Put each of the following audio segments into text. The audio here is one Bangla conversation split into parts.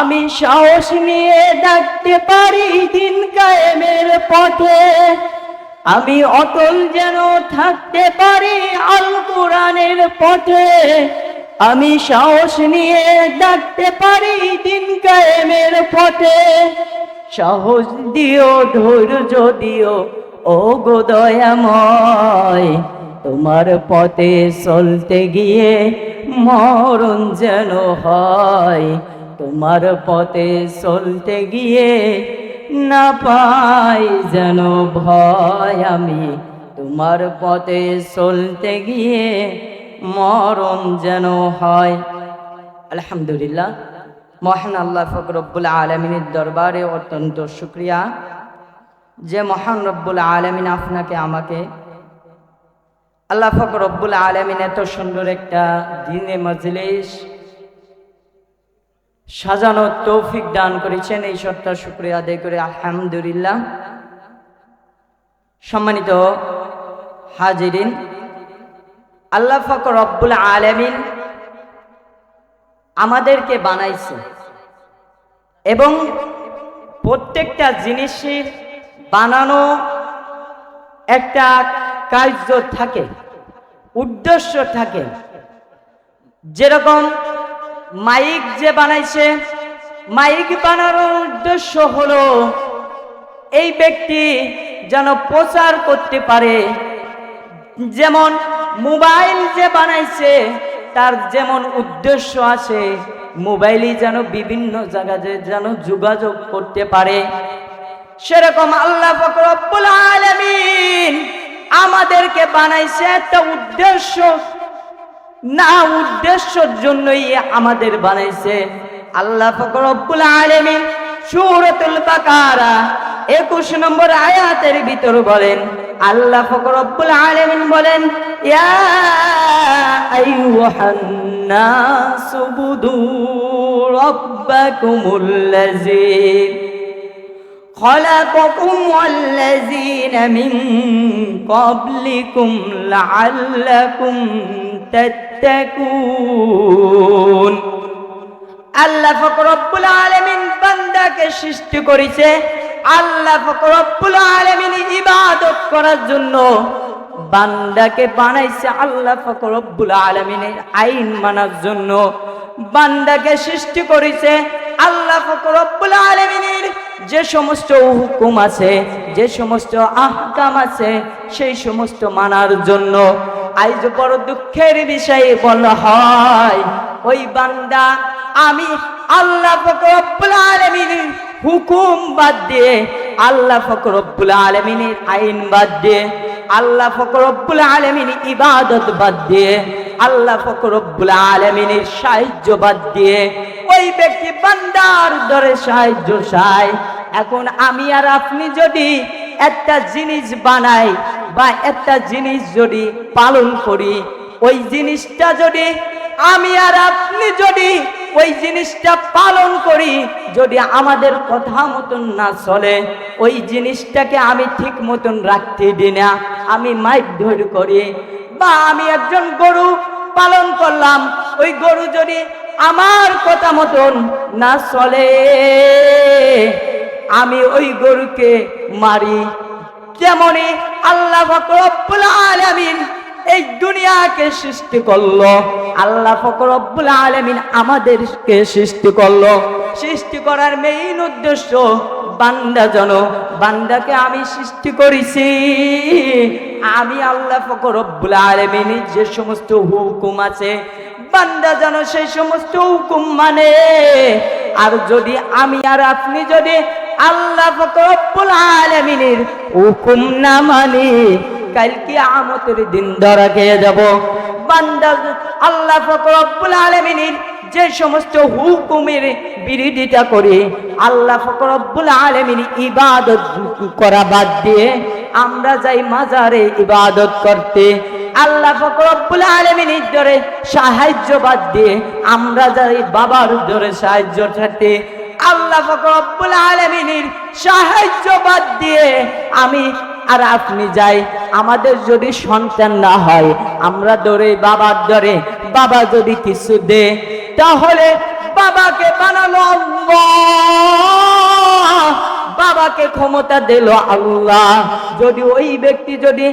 আমি সাহস নিয়ে ডাকতে পারি দিন কায়েমের পথে। আমি অটল যেন থাকতে পারি আল কোরআনের পথে। আমি সাহস নিয়ে ডাকতে পারি দিন কায়েমের পথে। সাহস দিও, ধৈর্য দিও ও গো দয়াময়। তোমার পথে চলতে গিয়ে মরণ যেন হয়। তোমার পথে চলতে গিয়ে না পাই যেন ভয় আমি। তোমার পথে চলতে গিয়ে মরণ যেন হয়। আলহামদুলিল্লাহ, মহান আল্লাহ ফকরব্বুল আলমিনের দরবারে অত্যন্ত শুক্রিয়া। যে মহান রব্বুল আলমিন আপনাকে, আমাকে আল্লাহ ফকরব্বুল আলমিন এত সুন্দর একটা দিনে মজলিস সাজানোর তৌফিক দান করেছেন। এই সত্তার শুক্রিয়া আদায় করে আলহামদুলিল্লাহ। সম্মানিত হাজিরিন, আল্লাহ ফকর রব্বুল আলমিন আমাদেরকে বানাইছে এবং প্রত্যেকটা জিনিসের বানানো একটা কার্য থাকে, উদ্দেশ্য থাকে। যেরকম মাইক যে বানাইছে, মাইক বানানোর উদ্দেশ্য হলো এই ব্যক্তি যেন প্রচার করতে পারে। যেমন মোবাইল যে বানাইছে, তার যেমন উদ্দেশ্য আছে, মোবাইলই যেন বিভিন্ন জায়গায় যেন যোগাযোগ করতে পারে। সেরকম আল্লাহ ফকরব্বুল আলামিন আমাদেরকে বানাইছে একটা উদ্দেশ্য না উদ্দেশ্যর জন্যই আমাদের বানাইছে আল্লাহ ফকরব্বুল আলামিন সূরাতুল বাকারা 21 নম্বর আয়াতের ভিতর বলেন আল্লাহ ফকরব্বুল আলামিন বলেন ইয়া আইয়ুহান নাস বুদু রাব্বাকুমুল্লাযী خلقكم والذين من قبلكم لعلكم تتقون আল্লাহ বান্দাকে সৃষ্টি করেছে। আল্লাহ ইবাদত করার জন্য বান্দাকে বানাইছে আল্লাহ আইন মানার জন্য বান্দাকে সৃষ্টি করেছে। আল্লাহ ফকরব্বুল আলামিনের যে সমস্ত হুকুম আছে, যে সমস্ত আহকাম আছে, সেই সমস্ত মানার জন্য আজ বড় দুঃখের বিষয়ে বলা হয়, ওই বান্দা আমি আল্লাহ ফকরব্বুল আলামিনের হুকুম বাদ দিয়ে, আল্লাহ ফকরব্বুল আলমিনের আইন বাদ দিয়ে, আল্লাহ ফকরব্বুল আলমিন ইবাদত বাদ দিয়ে, আল্লাহ ফকরব্বুল আলমিনের সাহায্য বাদ দিয়ে, ওই ব্যক্তি বান্দার দরে সাহায্য চায়। এখন আমি আর আপনি যদি একটা জিনিস বানাই বা একটা জিনিস যদি পালন করি, ওই জিনিসটা যদি আমি আর আপনি যদি ওই জিনিসটা পালন করি, যদি আমাদের কথা মতন না চলে, ওই জিনিসটাকে আমি ঠিক মতন রাখতে দিই না, আমি মাইক করি, বা আমি একজন গরু পালন করলাম, ওই গরু যদি আমার কথা মতন না চলে, আমি ওই গরুকে মারি যেমনই আল্লাহ রব্বুল আলামিন এই দুনিয়াকে সৃষ্টি করল, আল্লাহ ফকরব্বুল আলমিন আমাদেরকে সৃষ্টি করল। সৃষ্টি করার মেইন উদ্দেশ্য বান্দা জন, বান্দাকে আমি সৃষ্টি করেছি। আমি আল্লাহ ফকরব্বুল আলমিনের যে সমস্ত হুকুম আছে, বান্দা যেন সেই সমস্ত হুকুম মানে আর যদি আমি আর আপনি যদি আল্লাহ ফকরব্বুল আলমিনের হুকুম না মানি কালকে আমতের দিন ধরা খেয়ে যাব। বান্দা আল্লাহ ফকরব্বুল আলমিনের যে সমস্ত হুকুমের বিরোধিতা করে আল্লাহ ফকরব্বুল আলমিন ইবাদত করা বাদ দিয়ে আমরা যাই মাজারে ইবাদত করতে। আল্লাহ ফকরব্বুল আলমিনের ধরে সাহায্য বাদ দিয়ে আমরা যাই বাবার ধরে সাহায্য থাকতে আল্লাহ ফকরব্বুল আলমিনের সাহায্য বাদ দিয়ে আমি আর আপনি যাই। আমাদের যদি সন্তান না হয়, আমরা দরে বাবার ধরে, বাবা যদি কিছু দে, তাহলে বাবাকে বানানো বাবাকে ক্ষমতা দিল আল্লাহ। যদি ওই ব্যক্তি যদি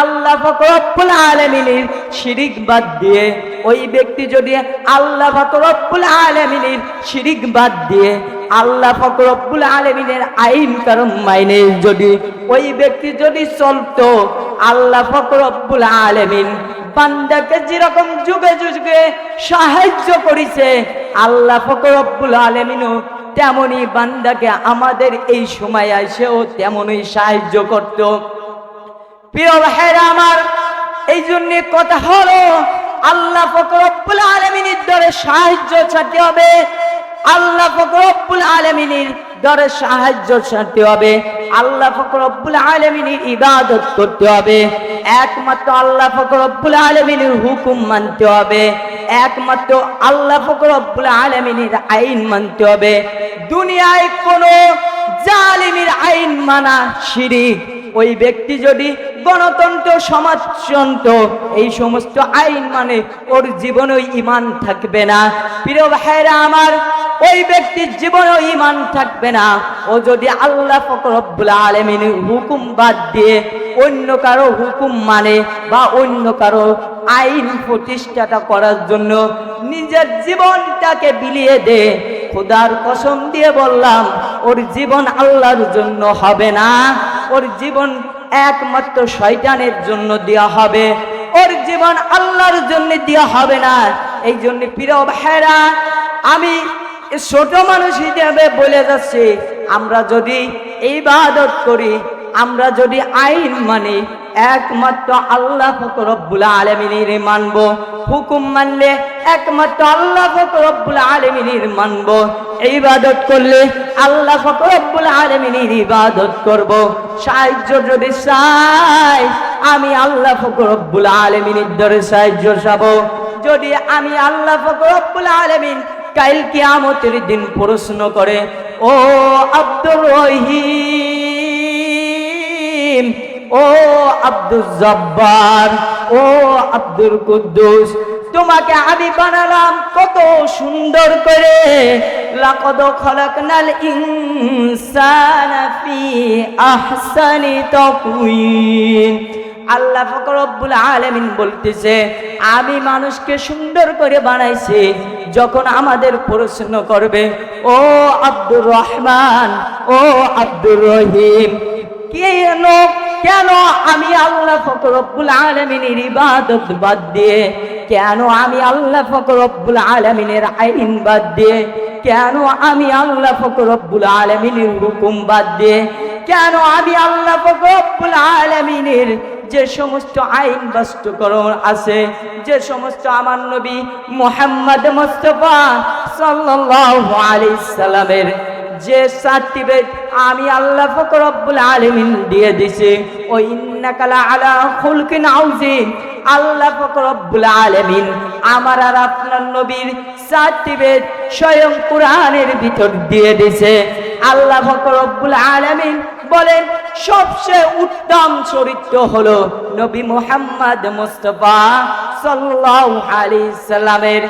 আল্লাহ ফকরব্বুল আলমিনীর শিরিক বাদ দিয়ে, ওই ব্যক্তি যদি আল্লাহ ফকরব্বুল আলমিনীর শিরিক বাদ দিয়ে আল্লাহ ফকরব্বুল আলমিনের আইন কারণ মাইনে যদি ওই ব্যক্তি যদি চলতো, আল্লাহ ফকরব্বুল আলমিন বান্দাকে যেরকম যুগে যুগে সাহায্য করেছে, আল্লাহ ফকরব্বুল আলমিনও তেমনই বান্দাকে আমাদের এই সময় এসেও তেমনই সাহায্য করত। প্রিয় ভাইরা আমার এই জন্য কথা হলো, আল্লাহ ফকরব্বুল আলমিনের দরে সাহায্য চাইতে হবে। আল্লাহ ফকরব্বুল আলমিনীর দরে সাহায্য চাইতে হবে। আল্লাহ ফকরব্বুল আলমিনীর ইবাদত করতে হবে। একমাত্র আল্লাহ ফকরব্বুল আলমিনীর হুকুম মানতে হবে। একমাত্র আল্লাহ ফকরব্বুল আলমিনীর আইন মানতে হবে। দুনিয়ায় কোনো জালিমের আইন মানা শিরিক। ওই ব্যক্তি যদি গণতন্ত্র, সমাজতন্ত্র, এই সমস্ত আইন মানে ওর জীবনে ইমান থাকবে না। প্রিয় ভাইরা আমার, ওই ব্যক্তির জীবনেও ইমান থাকবে না। ও যদি আল্লাহ ফকরব্বুল আলমিনের হুকুম বাদ দিয়ে অন্য কারও হুকুম মানে বা অন্য কারও আইন প্রতিষ্ঠাটা করার জন্য নিজের জীবনটাকে বিলিয়ে দে, খোদার কসম দিয়ে বললাম, ওর জীবন আল্লাহর জন্য হবে না। ওর জীবন একমাত্র শয়তানের জন্য দেওয়া হবে। ওর জীবন আল্লাহর জন্য দেওয়া হবে না। এই জন্য প্রিয় ভাইরা আমি ছোট মানুষ হিসেবে বলে যাচ্ছি, আমরা যদি এই বাদত করি, আমরা যদি আইন মানি একমাত্র আল্লাহ ফকরব্বুল আলমিনীর মানব। হুকুম মানলে একমাত্র আল্লাহ ফকরব্বুল আলমিনীর মানব। ইবাদত করলে আল্লাহ ফকরব্বুল আলমিনীর ইবাদত করব। সাহায্য যদি চাই, আমি আল্লাহ ফকরব্বুল আলমিনীর ধরে সাহায্য চাব। যদি আমি আল্লাহ ফকরব্বুল আলমিন কাইল কিয়ামতের দিন প্রশ্ন করে, ও আব্দুর রহিম ও আব্দুল জব্বার, ও আব্দুল কুদ্দুস, তোমাকে আমি বানালাম কত সুন্দর করে। লাকদ খলাকনাল ইনসানা ফি আহসানি তাকওয়িন আল্লাহ ফকরব্বুল আলমিন বলতেছে, আমি মানুষকে সুন্দর করে বানাইছি যখন আমাদের প্রশ্ন করবে, ও আব্দুর রহমান, ও আব্দুর রহিম, কেন কেন আমি আল্লাহ ফকরব্বুল আলমিনের ইবাদত বাদ দিয়ে? কেন আমি আল্লাহ ফকরব্বুল আলমিনের আইন বাদ দিয়ে? কেন আমি আল্লাহ ফকরব্বুল আলমিনের হুকুম বাদ দিয়ে? কেন আমি আল্লাহ ফকরব্বুল আলমিনের যে সমস্ত আইন বাস্তকরণ আছে, যে সমস্ত আমার নবী মোহাম্মদ মোস্তফা সাল্লাল্লাহু আলাইহি সাল্লামের যে সার্টিফিকেট আমি আল্লাহ ফকরব্বুল আলমিন দিয়ে দিছি, ও ইন্নাকালা আলা খুলকিন আউজিম আল্লাহ ফকরব্বুল আলমিন আমার আর আপনার নবীর সার্টিফিকেট স্বয়ং কোরআনের ভিতর দিয়ে দিছে। আল্লাহ ফকরব্বুল আলমিন বলেন, সবচেয়ে উত্তম চরিত্র হলো নবী মোহাম্মদ মুস্তফা সাল্লাল্লাহু আলাইহি সাল্লামের।